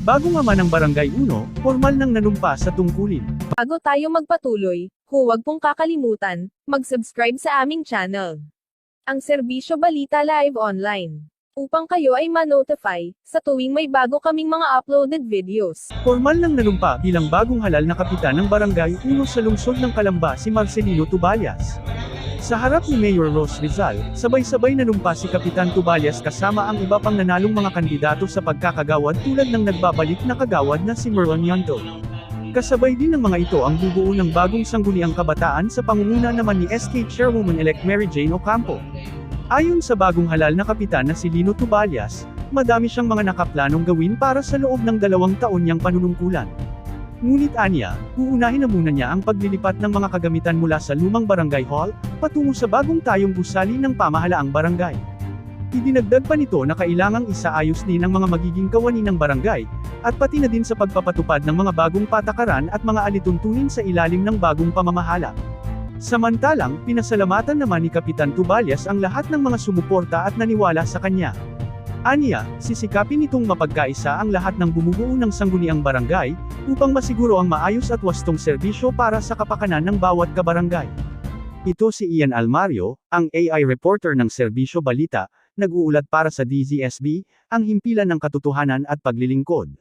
Bago nga man ang Barangay Uno, formal nang nanumpa sa tungkulin. Bago tayo magpatuloy, huwag pong kakalimutan, mag-subscribe sa aming channel. Ang Serbisyo Balita Live Online. Upang kayo ay ma-notify, sa tuwing may bago kaming mga uploaded videos. Formal nang nanumpa bilang bagong halal na kapitan ng Barangay Uno sa lungsod ng Kalamba si Marcelino Tubalias. Sa harap ni Mayor Rose Rizal, sabay-sabay nanumpa si Kapitan Tubalias kasama ang iba pang nanalong mga kandidato sa pagkakagawad tulad ng nagbabalik na kagawad na si Merlon Yanto. Kasabay din ng mga ito ang bubuo ng bagong sangguniang kabataan sa pangunguna naman ni SK Chairwoman-elect Mary Jane Ocampo. Ayon sa bagong halal na kapitan na si Lino Tubalias, madami siyang mga nakaplanong gawin para sa loob ng dalawang taon niyang panunungkulan. Ngunit anya, uunahin na muna niya ang paglilipat ng mga kagamitan mula sa lumang barangay hall, patungo sa bagong tayong gusali ng pamahalaang barangay. Idinagdag pa nito na kailangang isaayos din ang mga magiging kawani ng barangay, at pati na din sa pagpapatupad ng mga bagong patakaran at mga alituntunin sa ilalim ng bagong pamamahala. Samantalang, pinasalamatan naman ni Kapitan Tubalias ang lahat ng mga sumuporta at naniwala sa kanya. Aniya, sisikapin itong mapagkaisa ang lahat ng bumubuo ng sangguniang barangay, upang masiguro ang maayos at wastong serbisyo para sa kapakanan ng bawat kabarangay. Ito si Ian Almario, ang AI reporter ng Serbisyo Balita, nag-uulat para sa DZSB, ang himpilan ng katotohanan at paglilingkod.